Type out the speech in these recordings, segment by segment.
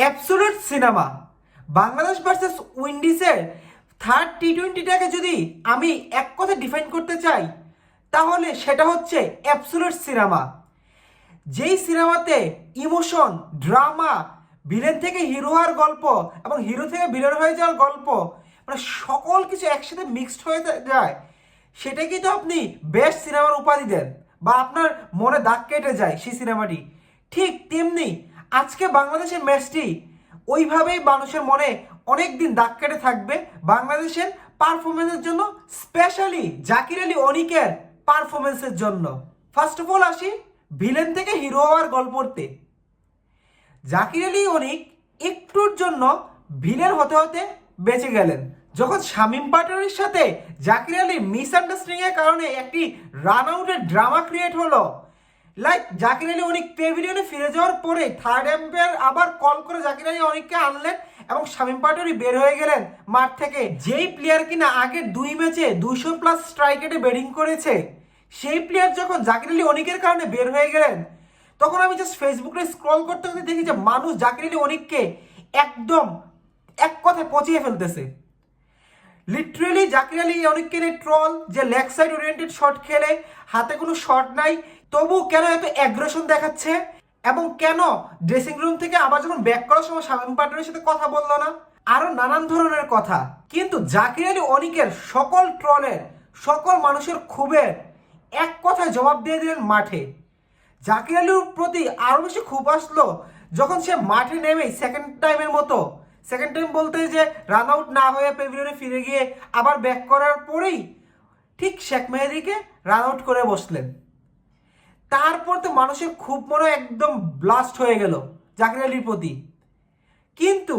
Absolute cinema Bangladesh versus উইন্ডিজের third T টোয়েন্টিটাকে যদি আমি এক কথা ডিফাইন করতে চাই, তাহলে সেটা হচ্ছে অ্যাবসোলুট সিনেমা যেই সিনেমাতে ইমোশন ড্রামা ভিলেন থেকে হিরো হওয়ার গল্প এবং হিরো থেকে ভিলেন হয়ে যাওয়ার গল্প মানে সকল কিছু একসাথে মিক্সড হয়ে যায় সেটাকেই তো আপনি বেস্ট সিনেমার উপাধি দেন বা আপনার মনে দাগ কেটে যায় সেই সিনেমাটি ঠিক তেমনি আজকে বাংলাদেশের ম্যাচটি ওইভাবেই মানুষের মনে অনেক দিন দাগ কেটে থাকবে। বাংলাদেশের পারফরমেন্সের জন্য স্পেশালি জাকির আলী অনিকের পারফরমেন্সের জন্য। ফার্স্ট অফ অল আসি ভিলেন থেকে হিরো হওয়ার গল্পতে জাকির আলী অনিক একটুর জন্য ভিলেন হতে হতে বেঁচে গেলেন। যখন শামীম পাটোয়ারির সাথে জাকির আলীর মিসআন্ডারস্ট্যান্ডিং এর কারণে একটি রান আউটের ড্রামা ক্রিয়েট হলো লাইক জাকির আলী অনেক পেভিলিয়নে ফিরে যাওয়ার পরে থার্ড এম্পায়ার আবার কল করে জাকির আলী অনেককে আনলেন এবং শামীম পাটোয়ারি বের হয়ে গেলেন মাঠ থেকে। যেই প্লেয়ার কিনা আগের দুই ম্যাচে দুইশো প্লাস স্ট্রাইক রেটে ব্যাটিং করেছে, সেই প্লেয়ার যখন জাকির আলী অনিকের কারণে বের হয়ে গেলেন, তখন আমি জাস্ট ফেসবুকে স্ক্রল করতে করতে দেখি যে মানুষ জাকির আলী অনিককে একদম এক কথায় পচিয়ে ফেলতেছে। লিটারেলি জাকির আলী অনেককে ট্রল যে লেগ সাইড ওরিয়েন্টেড শট খেলে, হাতে কোনো শট নাই তবু কেন এত অ্যাগ্রেশন দেখাচ্ছে? এবং কেন ড্রেসিং রুম থেকে আবার যখন ব্যাক করার সময় শামীম পাটনের সাথে কথা বলল না? আরও নানান ধরনের কথা। কিন্তু জাকির আলী অনিকের সকল ট্রলের সকল মানুষের ক্ষোভের এক কথায় জবাব দিয়ে দিলেন মাঠে। জাকির আলীর প্রতি আরও বেশি খুব আসলো যখন সে মাঠে নেমে সেকেন্ড টাইমের মতো সেকেন্ড টাইম বলতে যে রান আউট না হয়ে পেভিলিয়নে ফিরে গিয়ে আবার ব্যাক করার পরেই ঠিক শেখ মেহেদিকে রান আউট করে বসলেন। তারপর তো মানুষের খুব মনে একদম ব্লাস্ট হয়ে গেল জাকির আলীর প্রতি। কিন্তু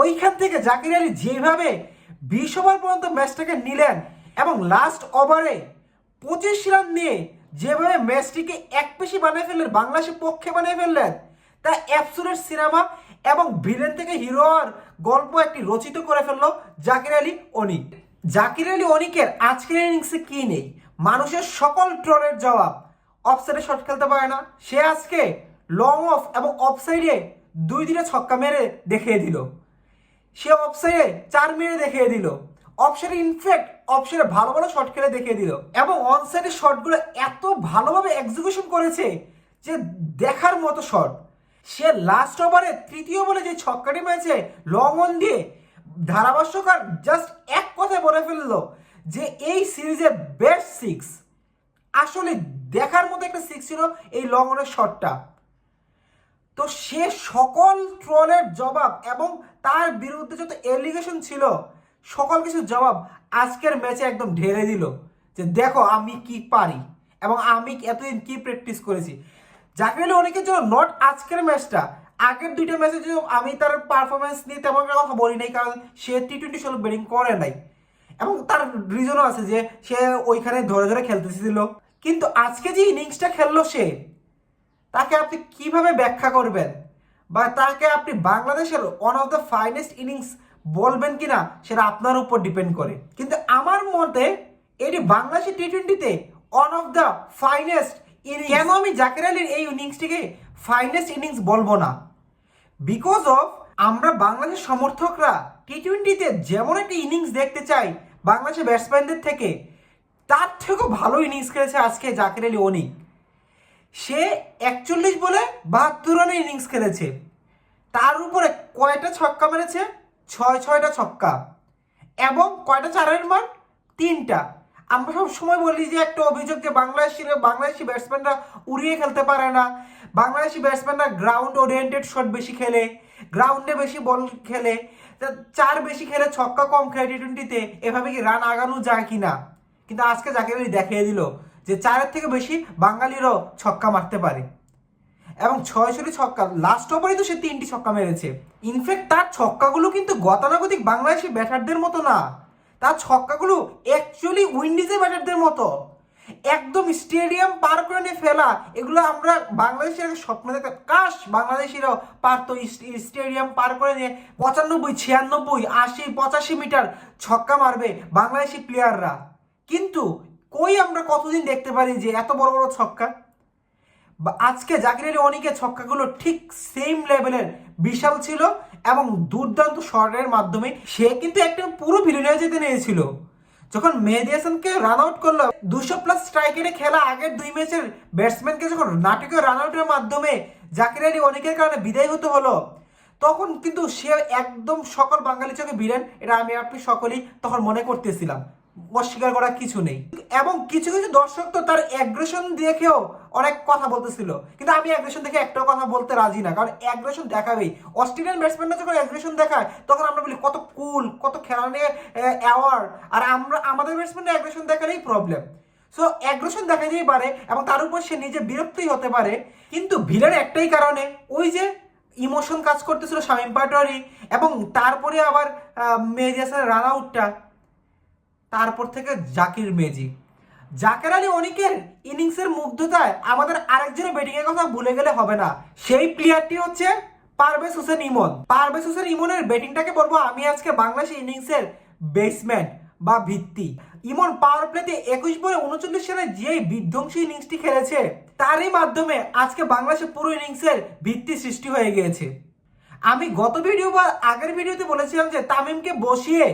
ওইখান থেকে জাকির আলী যেভাবে বিশ ওভার পর্যন্ত ম্যাচটাকে নিলেন এবং লাস্ট ওভারে পঁচিশ রান নিয়ে যেভাবে ম্যাচটিকে এক পেশি বানিয়ে ফেললেন, বাংলাদেশের পক্ষে বানিয়ে ফেললেন, তা অ্যাবসুরেট সিনেমা এবং ভিলেন থেকে হিরো হওয়ার গল্প একটি রচিত করে ফেলল জাকির আলী অনিক জাকির আলী অনিকের আজকের ইনিংসে কি নেই? মানুষের সকল ট্রলের জবাব। অফসাইডে শট খেলতে পারে না। সে আজকে লং অফ এবং অফসাইডে দুই দিনে ছক্কা মেরে দেখিয়ে দিল। সে অফসাইডে চার মেরে দেখিয়ে দিল। অপশনে ইনফ্যাক্ট অপশনে ভালো ভালো শট খেলে দেখিয়ে দিল। এবং অনসাইডের শটগুলো এত ভালোভাবে এক্সিকিউশন করেছে যে দেখার মতো শট সে লাস্ট ওভারে তৃতীয় বলে যে ছক্কাটি মেরেছে লং অন দিয়ে, ধারাভাষ্যকার জাস্ট এক কথায় বলে ফেলল যে এই সিরিজের বেস্ট সিক্স আসলে দেখার মতো একটা সিক্স ছিল এই লং অনের শটটা তো সে সকল ট্রলের জবাব এবং তার বিরুদ্ধে যত এলিগেশন ছিল, সকল কিছুর জবাব আজকের ম্যাচে একদম ঢেলে দিল যে দেখো আমি কি পারি এবং আমি এতদিন কি প্র্যাকটিস করেছি। জাকির আলী অনেকের জন্য নট আজকের ম্যাচটা আগের দুইটা ম্যাচে আমি তার পারফরমেন্স নিয়ে তেমন কথা বলি নাই, কারণ সে টি টোয়েন্টি ষোলো ব্যাটিং করে নাই। এবং তার রিজনও আছে যে, সে ওইখানে ধরে ধরে খেলতেছিল। কিন্তু আজকে যে ইনিংসটা খেললো সে, তাকে আপনি কীভাবে ব্যাখ্যা করবেন? বা তাকে আপনি বাংলাদেশের one of the finest innings বলবেন কি না সেটা আপনার উপর ডিপেন্ড করে। কিন্তু আমার মতে, এটি বাংলাদেশের টি টোয়েন্টিতে one of the finest innings কেন আমি জাকির আলীর এই ইনিংসটিকে ফাইনেস্ট ইনিংস বলব না? বিকজ অফ আমরা বাংলাদেশের সমর্থকরা টি টোয়েন্টিতে যেমন একটা ইনিংস দেখতে চাই বাংলাদেশের ব্যাটসম্যানদের থেকে, তার থেকেও ভালো ইনিংস খেলেছে আজকে জাকির আলী অনিক। সে একচল্লিশ বলে বাহাত্তর রানের ইনিংস খেলেছে। তার উপরে কয়টা ছক্কা মেরেছে? ছয়, ছয়টা ছক্কা। এবং কয়টা চারের মান? তিনটা। আমরা সব সময় বলি যে একটা অভিযোগ যে বাংলাদেশিরা বাংলাদেশি ব্যাটসম্যানরা উড়িয়ে খেলতে পারে না। বাংলাদেশি ব্যাটসম্যানরা গ্রাউন্ড ওরিয়েন্টেড শট বেশি খেলে গ্রাউন্ডে বেশি বল খেলে চার বেশি খেলে ছক্কা কম খেলে টি টোয়েন্টিতে এভাবে কি রান আগানো যায় কিনা? কিন্তু আজকে যাকে দেখিয়ে দিল যে চারের থেকে বেশি বাঙালিরও ছক্কা মারতে পারে। এবং ছয় ছড়ি ছক্কা লাস্ট ওভারে তো সে তিনটি ছক্কা মেরেছে। ইনফ্যাক্ট তার ছক্কাগুলো কিন্তু গতানুগতিক বাংলাদেশি ব্যাটারদের মতো না। তার ছক্কাগুলো অ্যাকচুয়ালি উইন্ডিজে ব্যাটারদের মতো। একদম স্টেডিয়াম পার করে নিয়ে ফেলা, এগুলো আমরা বাংলাদেশের স্বপ্ন দেখতে কাশ, বাংলাদেশিরাও পারতো স্টেডিয়াম পার করে নিয়ে পঁচানব্বই, ছিয়ানব্বই, আশি, পঁচাশি মিটার ছক্কা মারবে বাংলাদেশি প্লেয়াররা কিন্তু কই আমরা কতদিন দেখতে পারি যে এত বড় বড় ছক্কা? আজকে জাকির আলী অনিকের ছক্কাগুলো ঠিক সেম লেভেলের বিশাল ছিল। এবং দুর্দান্ত শটের মাধ্যমে সে কিন্তু একটা পুরো ভিডিও যেতে নিয়েছিল। যখন মেহেদি হাসানকে রান আউট করল, দুশো প্লাস স্ট্রাইকারে খেলা আগের দুই ম্যাচের ব্যাটসম্যানকে যখন নাটকীয় রান আউটের মাধ্যমে জাকির আলী অনেকের কারণে বিদায় হতে হলো, তখন কিন্তু সে একদম সকল বাঙালি চোখে বিলেন এটা আমি আপনি সকলেই তখন মনে করতেছিলাম। অস্বীকার করার কিছু নেই। এবং কিছু কিছু দর্শক তো তার অ্যাগ্রেশন দেখেও অনেক কথা বলতেছিল। কিন্তু আমি অ্যাগ্রেশন দেখে একটাও কথা বলতে রাজি না। কারণ অ্যাগ্রেশন দেখাবেই। অস্ট্রেলিয়ান ব্যাটসম্যানরা যখন অ্যাগ্রেশন দেখায়, তখন আমরা বলি, কত কুল কত খেলা নিয়ে অ্যাওয়ার্ড আর আমরা, আমাদের ব্যাটসম্যানরা অ্যাগ্রেশন দেখালেই প্রবলেম সো অ্যাগ্রেশন দেখাতেই পারে এবং তার উপর সে নিজে বিরক্তই হতে পারে। কিন্তু ভিলের একটাই কারণে, ওই যে ইমোশন কাজ করতেছিল শামীম পাটোয়ারি এবং তারপরে আবার মেহেদি হাসানের রান আউটটা তারপর থেকে জাকির মেজিক জাকের আলী অনিকের ইনিংসের মুগ্ধতায় আমাদের আরেকজনের ব্যাটিং এর কথা ভুলে গেলে হবে না। সেই প্লেয়ারটি হচ্ছে পারভেজ হোসেন ইমন। পারভেজ হোসেন ইমনের ব্যাটিংটাকে বলব আমি আজকে বাংলাদেশ ইনিংসের বেসমেন্ট বা ভিত্তি। ইমন পাওয়ার প্লেতে একুশ বলে উনচল্লিশ রানে যে বিধ্বংসী ইনিংসটি খেলেছে, তারই মাধ্যমে আজকে বাংলাদেশের পুরো ইনিংসের ভিত্তি সৃষ্টি হয়ে গিয়েছে। আমি গত ভিডিও বা আগের ভিডিওতে বলেছিলাম যে তামিমকে বসিয়ে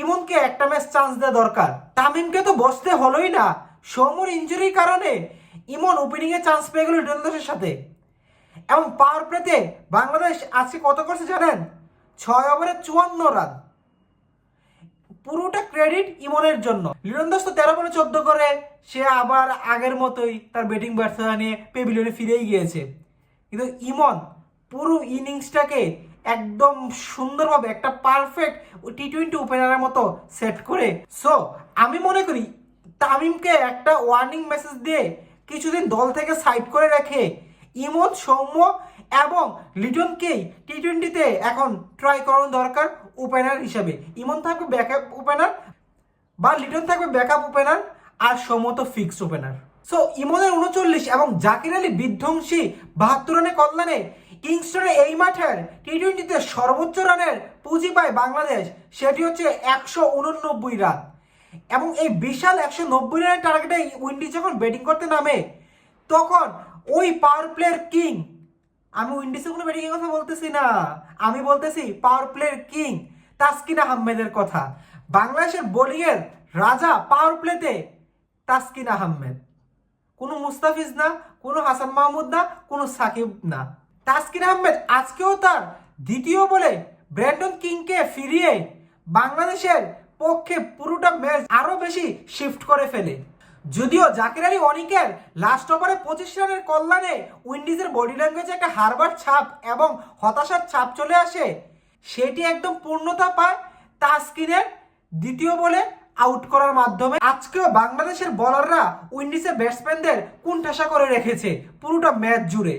ইমনকে একটা ম্যাচ চান্স দেওয়া দরকার। তামিমকে তো বসতে হলোই না। সৌমুর ইঞ্জুরির কারণে ইমন ওপেনিং এ চান্স পেয়ে গেল লিটন দাসের সাথে। এবং পাওয়ার প্লেতে বাংলাদেশ আজকে কত করছে জানেন? ছয় ওভারে চুয়ান্ন রান পুরোটা ক্রেডিট ইমনের জন্য। লিটন দাস তো তেরো বলে চোদ্দ করে। সে আবার আগের মতোই তার ব্যাটিং ব্যর্থতা নিয়ে পেভিলিয়নে ফিরেই গিয়েছে। কিন্তু ইমন পুরো ইনিংসটাকে একদম সুন্দরভাবে একটা পারফেক্ট টি টোয়েন্টি ওপেনারের মতো সেট করে। সো আমি মনে করি তামিমকে একটা ওয়ার্নিং মেসেজ দিয়ে কিছুদিন দল থেকে সাইড করে রেখে ইমন সৌম্য এবং লিটনকেই টি টোয়েন্টিতে এখন ট্রাই করানো দরকার ওপেনার হিসাবে। ইমন থাকবে ব্যাকআপ ওপেনার বা লিটন থাকবে ব্যাকআপ ওপেনার আর সৌম্য তো ফিক্সড ওপেনার সো ইমনের উনচল্লিশ এবং জাকির আলী বিধ্বংসী বাহাত্তর রানে কল্যাণে কিংস্টনে এই মাঠের টি টোয়েন্টিতে সর্বোচ্চ রানের পুঁজি পায় বাংলাদেশ, সেটি হচ্ছে একশো উননব্বই রান। এবং এই বিশাল একশো নব্বই রানের টার্গেটে উইন্ডিজ যখন ব্যাটিং করতে নামে, তখন ওই পাওয়ার প্লেয়ার কিং, আমি উইন্ডিজের কোনো ব্যাটিং এর কথা বলতেছি না, আমি বলতেছি পাওয়ার প্লেয়ার কিং, তাসকিন আহমেদের কথা। বাংলাদেশের বোলিং এর রাজা পাওয়ার প্লেতে তাসকিন আহমেদ। কোনো মুস্তাফিজ না, কোনো হাসান মাহমুদ না, কোনো সাকিব না। তাসকিন আহমেদ আজকেও তার দ্বিতীয় বলে ব্র্যান্ডন কিংকে ফিরিয়ে বাংলাদেশের পক্ষে পুরোটা ম্যাচ আরও বেশি শিফট করে ফেলে। যদিও জাকির আলী অনিকের লাস্ট ওভারে পঁচিশ রানের কল্যাণে উইন্ডিজের বডি ল্যাঙ্গুয়েজে একটা হারবার ছাপ এবং হতাশার ছাপ চলে আসে, সেটি একদম পূর্ণতা পায় তাসকিনের দ্বিতীয় বলে আউট করার মাধ্যমে। আজকেও বাংলাদেশের বলাররা উইন্ডিজের ব্যাটসম্যানদের কুণ্ঠাসা করে রেখেছে পুরোটা ম্যাচ জুড়ে।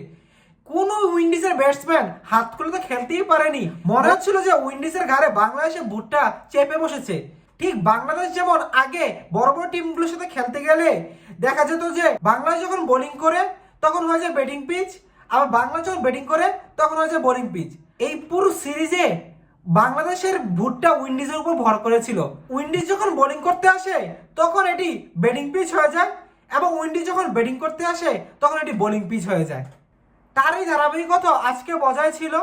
কোন উইন্ডিজের ব্যাটসম্যান হাত খুলে তো খেলতেই পারেনি। মনে হচ্ছিল যে উইন্ডিজের ঘাড়ে বাংলাদেশের ভুট্টা চেপে বসেছে। ঠিক বাংলাদেশ যেমন আগে বড় বড় টিমগুলোর সাথে খেলতে গেলে দেখা যেত যে বাংলাদেশ যখন বোলিং করে, তখন হয়ে যায় ব্যাটিং পিচ আবার বাংলাদেশ যখন ব্যাটিং করে, তখন হয়ে যায় বোলিং পিচ এই পুরো সিরিজে বাংলাদেশের ভুট্টা উইন্ডিজের উপর ভর করেছিল। উইন্ডিজ যখন বোলিং করতে আসে, তখন এটি ব্যাটিং পিচ হয়ে যায় এবং উইন্ডিজ যখন ব্যাটিং করতে আসে, তখন এটি বোলিং পিচ হয়ে যায়। তার এই ধারাবাহিকতা আজকে বজায় ছিল।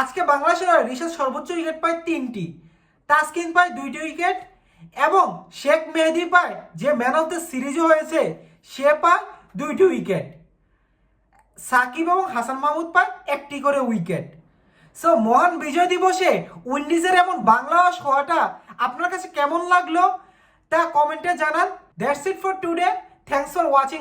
আজকে বাংলাদেশের রিশাদ সর্বোচ্চ উইকেট পায় তিনটি। তাসকিন পায় দুইটি উইকেট এবং শেখ মেহেদি পায় যে ম্যান অফ দ্য সিরিজও হয়েছে, সে পায় দুইটি উইকেট সাকিব এবং হাসান মাহমুদ পায় একটি করে উইকেট সো মহান বিজয় দিবসে উইন্ডিজের এমন বাংলাদেশ হওয়াটা আপনার কাছে কেমন লাগল তা কমেন্টে জানান। That's it for today thanks for watching